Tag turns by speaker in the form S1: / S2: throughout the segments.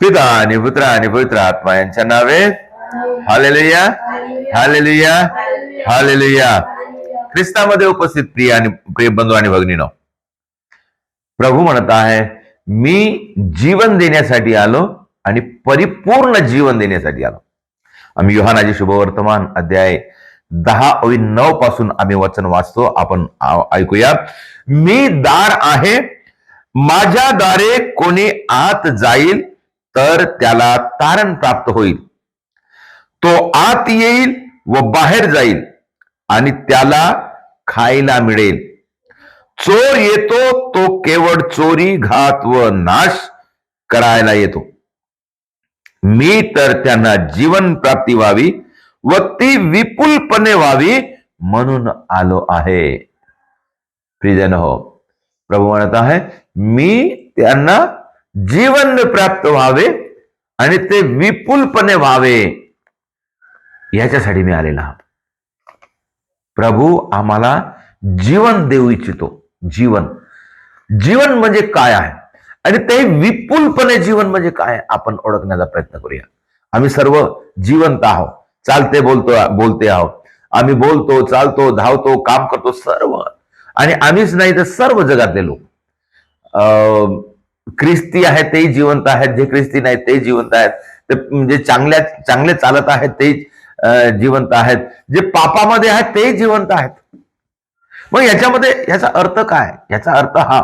S1: पिता आणि पुत्र आणि पवित्र आत्मा यांच्या नावे. हालेलुया हालेलुया हालेलुया ख्रिस्तामध्ये उपस्थित प्रिय आणि प्रिय बंधू आणि भगिनीनो प्रभू म्हणत आहे मी जीवन देण्यासाठी आलो आणि परिपूर्ण जीवन देण्यासाठी आलो. आम्ही योहानाचे शुभवर्तमान अध्याय दहा अवी नऊ पासून आम्ही वचन वाचतो. आपण ऐकूया. मी दार आहे माझ्या दारे कोणी आत जाईल तर त्याला तारण प्राप्त होईल. तो आत येईल व बाहेर जाईल आणि त्याला खायला मिळेल. चोर येतो तो केवळ चोरी घात व नाश करायला येतो. मी तर त्यांना जीवन प्राप्ती व्हावी व ती विपुलपणे व्हावी म्हणून आलो आहे. प्रिजन हो प्रभू म्हणत आहे मी त्यांना जीवन प्राप्त व्हावे आणि ते विपुलपणे व्हावे. याच्यासाठी मी आलेला आहोत. प्रभू आम्हाला जीवन देऊ इच्छितो. जीवन. जीवन म्हणजे काय आहे? आणि ते विपुलपणे जीवन म्हणजे काय आपण ओळखण्याचा प्रयत्न करूया. आम्ही सर्व जिवंत आहोत. चालते बोलतो बोलते आहोत. आम्ही बोलतो चालतो धावतो काम करतो सर्व. आणि आम्हीच नाही तर सर्व जगातले लोक. अं, ख्रिस्ती आहेत तेही जिवंत आहेत. जे ख्रिस्ती नाहीत ते जिवंत आहेत. ते म्हणजे चांगल्या चांगले चालत आहेत ते जिवंत आहेत. जे पापामध्ये आहेत ते जिवंत आहेत. मग याच्यामध्ये याचा अर्थ काय? याचा अर्थ हा.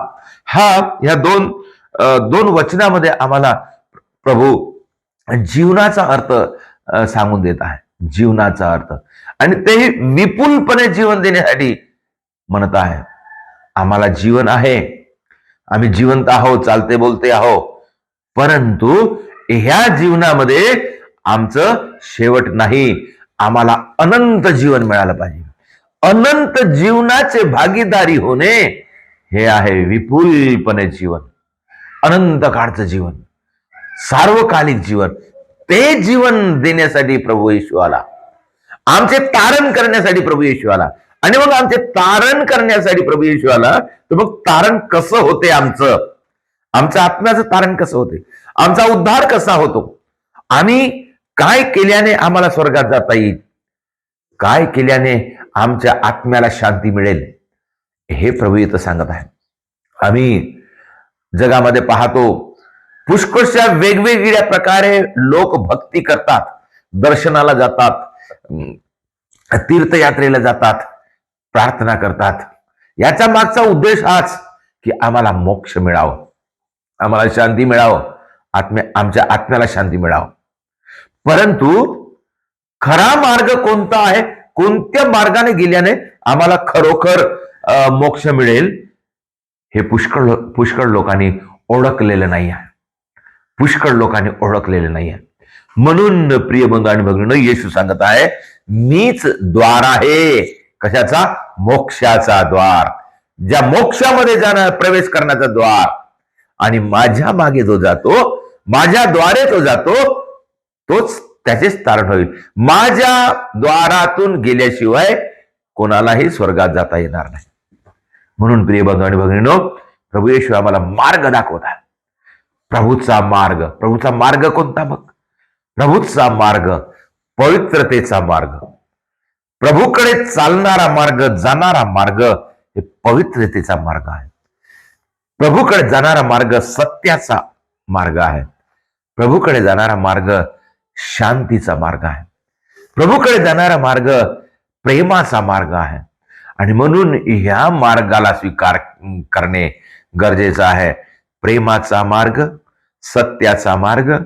S1: हा या दोन दोन वचनामध्ये आम्हाला प्रभू जीवनाचा अर्थ सांगून देत आहे. जीवनाचा अर्थ. आणि तेही विपुलपणे जीवन देण्यासाठी म्हणत आहे. आम्हाला जीवन आहे. आम्ही जिवंत आहोत चालते बोलते आहो परंतु ह्या जीवनामध्ये आमचं शेवट नाही. आम्हाला अनंत जीवन मिळालं पाहिजे. अनंत जीवनाचे भागीदारी होणे हे आहे विपुलपणे जीवन. अनंत काळचं जीवन. सार्वकालिक जीवन. ते जीवन देण्यासाठी प्रभू येशू आला. आमचे तारण करण्यासाठी प्रभू येशू आला. आणि मग आमचे तारण करण्यासाठी प्रभू येशू आला तर मग तारण कसं होते आमचं? आमचं आत्म्याचं तारण कसं होते? आमचा उद्धार कसा होतो? आम्ही काय केल्याने आम्हाला स्वर्गात जाता येईल? काय केल्याने आमच्या आत्म्याला शांती मिळेल? हे प्रभू इथं सांगत आहे आम्ही जगामध्ये पाहतो पुष्कळशा वेगवेगळ्या प्रकारे लोक भक्ती करतात दर्शनाला जातात तीर्थयात्रेला जातात. प्रार्थना करतात. याचा मागचा उद्देश हाच की आम्हाला मोक्ष मिळावं. आम्हाला शांती मिळावं. आत्म्या आमच्या आत्म्याला शांती मिळावं. परंतु खरा मार्ग कोणता आहे? कोणत्या मार्गाने गेल्याने आम्हाला खरोखर मोक्ष मिळेल? हे पुष्कळ पुष्कळ लोकांनी ओळखलेलं नाही आहे पुष्कळ लोकांनी ओळखलेलं नाही आहे म्हणून प्रिय बंधू आणि भगिनी येशू सांगत आहे मीच द्वार आहे. कशाचा? मोक्षाचा द्वार. ज्या मोक्षामध्ये जाणार प्रवेश करण्याचा द्वार. आणि माझ्या मागे जो जातो माझ्या द्वारे तो जातो तोच त्याचेच तारण होईल. माझ्या द्वारातून गेल्याशिवाय कोणालाही स्वर्गात जाता येणार नाही. म्हणून प्रिय बंधू आणि भगिनीनो प्रभू येशू आम्हाला मार्ग दाखवता. प्रभूचा मार्ग. प्रभूचा मार्ग कोणता मग? प्रभूचा मार्ग पवित्रतेचा मार्ग. प्रभूकडे चालणारा मार्ग जाणारा मार्ग हे पवित्रतेचा मार्ग आहे. प्रभूकडे जाणारा मार्ग सत्याचा मार्ग आहे. प्रभूकडे जाणारा मार्ग शांतीचा मार्ग आहे. प्रभूकडे जाणारा मार्ग प्रेमाचा मार्ग आहे. आणि म्हणून ह्या मार्गाला स्वीकार करणे गरजेचं आहे. प्रेमाचा मार्ग सत्याचा मार्ग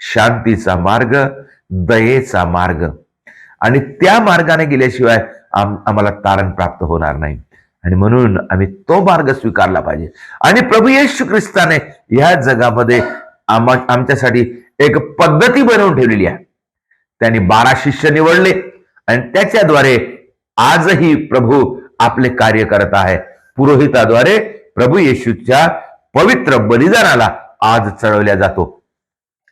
S1: शांतीचा मार्ग दयेचा मार्ग. आणि त्या मार्गाने गेल्याशिवाय आम आम्हाला तारण प्राप्त होणार नाही. आणि म्हणून आम्ही तो मार्ग स्वीकारला पाहिजे. आणि प्रभू येशू ख्रिस्ताने या जगामध्ये आम्हा आमच्यासाठी एक पद्धती बनवून ठेवलेली आहे. त्यांनी बारा शिष्य निवडले आणि त्याच्याद्वारे आजही प्रभू आपले कार्य करत आहे. पुरोहिताद्वारे प्रभू येशूच्या पवित्र बलिदानाला आज चढवल्या जातो.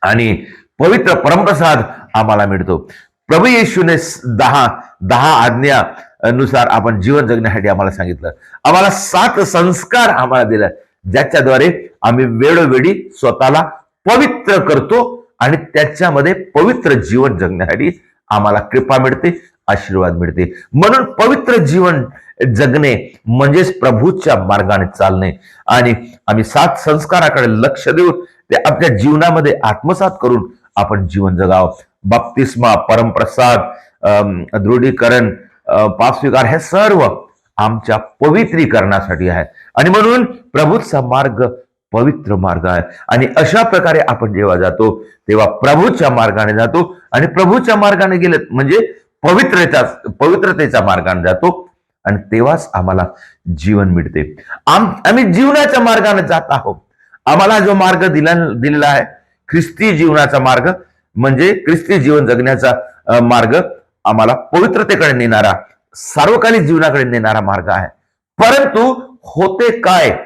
S1: आणि पवित्र परमप्रसाद आम्हाला मिळतो. प्रभू येशूने दहा दहा आज्ञा नुसार आपण जीवन जगण्यासाठी आम्हाला सांगितलं. आम्हाला सात संस्कार आम्हाला दिला ज्याच्याद्वारे आम्ही वेळोवेळी स्वतःला पवित्र करतो आणि त्याच्यामध्ये पवित्र जीवन जगण्यासाठी आम्हाला कृपा मिळते आशीर्वाद मिळते. म्हणून पवित्र जीवन जगणे म्हणजेच प्रभूच्या मार्गाने चालणे आणि आम्ही सात संस्काराकडे लक्ष देऊन ते आपल्या जीवनामध्ये आत्मसात करून आपण जीवन जगावं. बाप्तिस्मा परमप्रसाद दृढीकरण अ, पापस्वीकार हे सर्व आमच्या पवित्रीकरणासाठी आहे. आणि म्हणून प्रभूचा मार्ग पवित्र मार्ग आहे. आणि अशा प्रकारे आपण जेव्हा जातो तेव्हा प्रभूच्या मार्गाने जातो. आणि प्रभूच्या मार्गाने गेले म्हणजे पवित्रतेचा पवित्रतेच्या मार्गाने जातो. आणि तेव्हाच आम्हाला जीवन मिळते. आम आम्ही जीवनाच्या मार्गाने जात आहोत. आम्हाला जो मार्ग दिला दिलेला आहे ख्रिस्ती जीवनाचा मार्ग म्हणजे ख्रिस्ती जीवन जगण्याचा मार्ग आम्हाला पवित्रतेकडे नेणारा सार्वकालिक जीवनाकडे नेणारा मार्ग आहे. परंतु होते काय?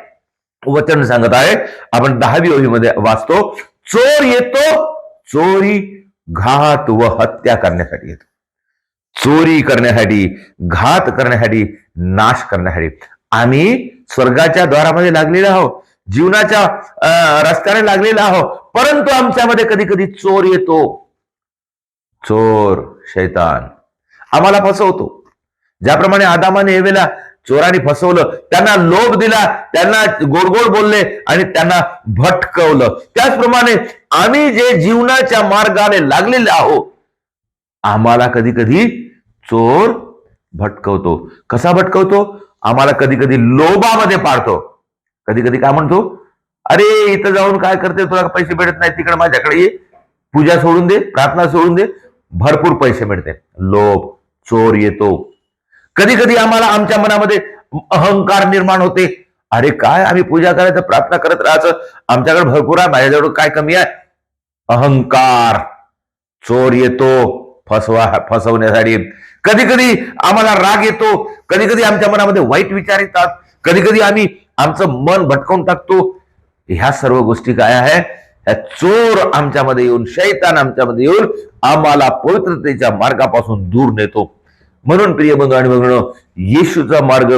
S1: वचन सांगत आहे. आपण दहावी ओळीमध्ये वाचतो चोर येतो चोरी घात व हत्या करण्यासाठी येतो. चोरी करण्यासाठी घात करण्यासाठी नाश करण्यासाठी. आम्ही स्वर्गाच्या द्वारामध्ये लागलेले आहोत. जीवनाच्या अं, रस्त्याने लागलेला आहोत. परंतु आमच्यामध्ये कधी कधी चोर येतो. चोर शैतान. आम्हाला फसवतो. ज्याप्रमाणे आदामाने हेवेला चोराने फसवलं त्यांना लोभ दिला त्यांना गोड गोड बोलले आणि त्यांना भटकवलं. त्याचप्रमाणे आम्ही जे जीवनाच्या मार्गाने लागलेले आहोत आम्हाला कधी कधी चोर भटकवतो. कसा भटकवतो? आम्हाला कधी कधी लोभामध्ये पाडतो. कधी कधी काय म्हणतो? अरे इथं जाऊन काय करते? तुला पैसे भेटत नाही तिकडे माझ्याकडे ये. पूजा सोडून दे प्रार्थना सोडून दे. भरपूर पैसे मिळते. लोभ चोर येतो. कधी कधी आम्हाला आमच्या मनामध्ये अहंकार निर्माण होते. अरे काय आम्ही पूजा करायचं प्रार्थना करत राहायचं? आमच्याकडे भरपूर आहे. माझ्याजवळ काय कमी आहे? अहंकार. चोर येतो फसवा फसवण्यासाठी. कधी कधी आम्हाला राग येतो. कधी कधी आमच्या मनामध्ये वाईट विचार येतात. कधी कधी आम्ही आमचं मन भटकवून टाकतो. ह्या सर्व गोष्टी काय आहे? ह्या चोर आमच्यामध्ये येऊन शैतान आमच्यामध्ये येऊन आम्हाला पवित्रतेच्या मार्गापासून दूर नेतो. म्हणून प्रिय बंधू आणि बघणं येशूचा मार्ग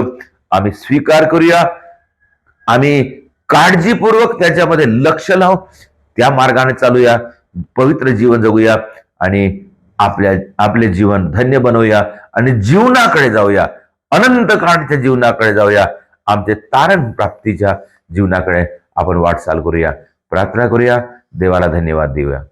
S1: आम्ही स्वीकार करूया. आम्ही काळजीपूर्वक त्याच्यामध्ये लक्ष लावू त्या मार्गाने चालूया. पवित्र जीवन जगूया आणि आपल्या आपले जीवन धन्य बनवूया आणि जीवनाकडे जाऊया. अनंत काळच्या जीवनाकडे जाऊया. आमचे तारण प्राप्तीच्या जीवनाकडे आपण वाटचाल करूया प्रार्थना करूया देवाला धन्यवाद देऊया.